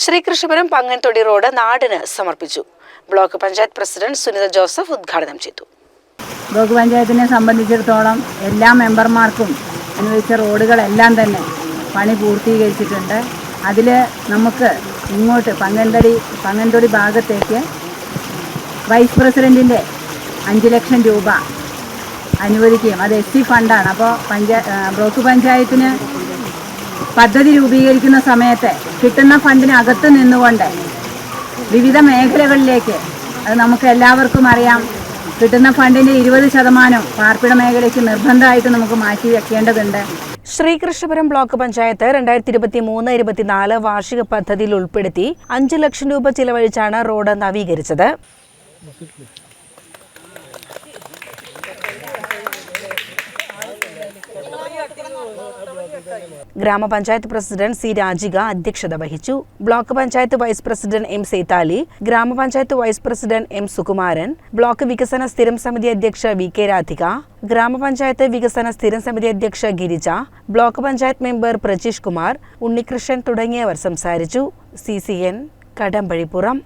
Sreekrishnapuram പങ്ങൻതൊടി road നാടിന് സമർപ്പിച്ചു. Block panchayat president Sunitha Joseph ഉദ്ഘാടനം ചെയ്തു. ബ്ലോക്ക് പഞ്ചായത്തിനെ സംബന്ധിച്ചിടത്തോളം എല്ലാ മെമ്പർമാർക്കും അനുവദിച്ച റോഡുകളെല്ലാം തന്നെ പണി പൂർത്തീകരിച്ചിട്ടുണ്ട്. അതിൽ നമുക്ക് ഇങ്ങോട്ട് പങ്ങൻതടി പങ്ങൻതൊടി ഭാഗത്തേക്ക് വൈസ് പ്രസിഡന്റിന്റെ അഞ്ച് ലക്ഷം രൂപ അനുവദിക്കുകയും അത് എസ് സി ഫണ്ടാണ്. അപ്പോൾ പഞ്ചായ ബ്ലോക്ക് പഞ്ചായത്തിന് പദ്ധതി രൂപീകരിക്കുന്ന സമയത്ത് കിട്ടുന്ന ഫണ്ടിനകത്ത് നിന്നുകൊണ്ട് വിവിധ മേഖലകളിലേക്ക് അത് നമുക്ക് എല്ലാവർക്കും അറിയാം കിട്ടുന്ന ഫണ്ടിന്റെ ഇരുപത് ശതമാനം പാർപ്പിട മേഖലയ്ക്ക് നിർബന്ധമായിട്ട് നമുക്ക് മാറ്റി വെക്കേണ്ടതുണ്ട്. ശ്രീകൃഷ്ണപുരം ബ്ലോക്ക് പഞ്ചായത്ത് രണ്ടായിരത്തി ഇരുപത്തി മൂന്ന് ഇരുപത്തിനാല് വാർഷിക പദ്ധതിയിൽ ഉൾപ്പെടുത്തി അഞ്ച് ലക്ഷം രൂപ ചിലവഴിച്ചാണ് റോഡ് നവീകരിച്ചത്. ഗ്രാമപഞ്ചായത്ത് പ്രസിഡന്റ് സി രാജിക അധ്യക്ഷത വഹിച്ചു. Block panchayat vice president M Sethali ഗ്രാമപഞ്ചായത്ത് vice president M Sukumaran block വികസന സ്ഥിരം സമിതി അധ്യക്ഷ വി കെ രാധിക ഗ്രാമപഞ്ചായത്ത് വികസന സ്ഥിരം സമിതി അധ്യക്ഷ ഗിരിജ ബ്ലോക്ക് പഞ്ചായത്ത് മെമ്പർ പ്രജീഷ് കുമാർ ഉണ്ണികൃഷ്ണൻ തുടങ്ങിയവർ സംസാരിച്ചു. C C N Kadampazhipuram.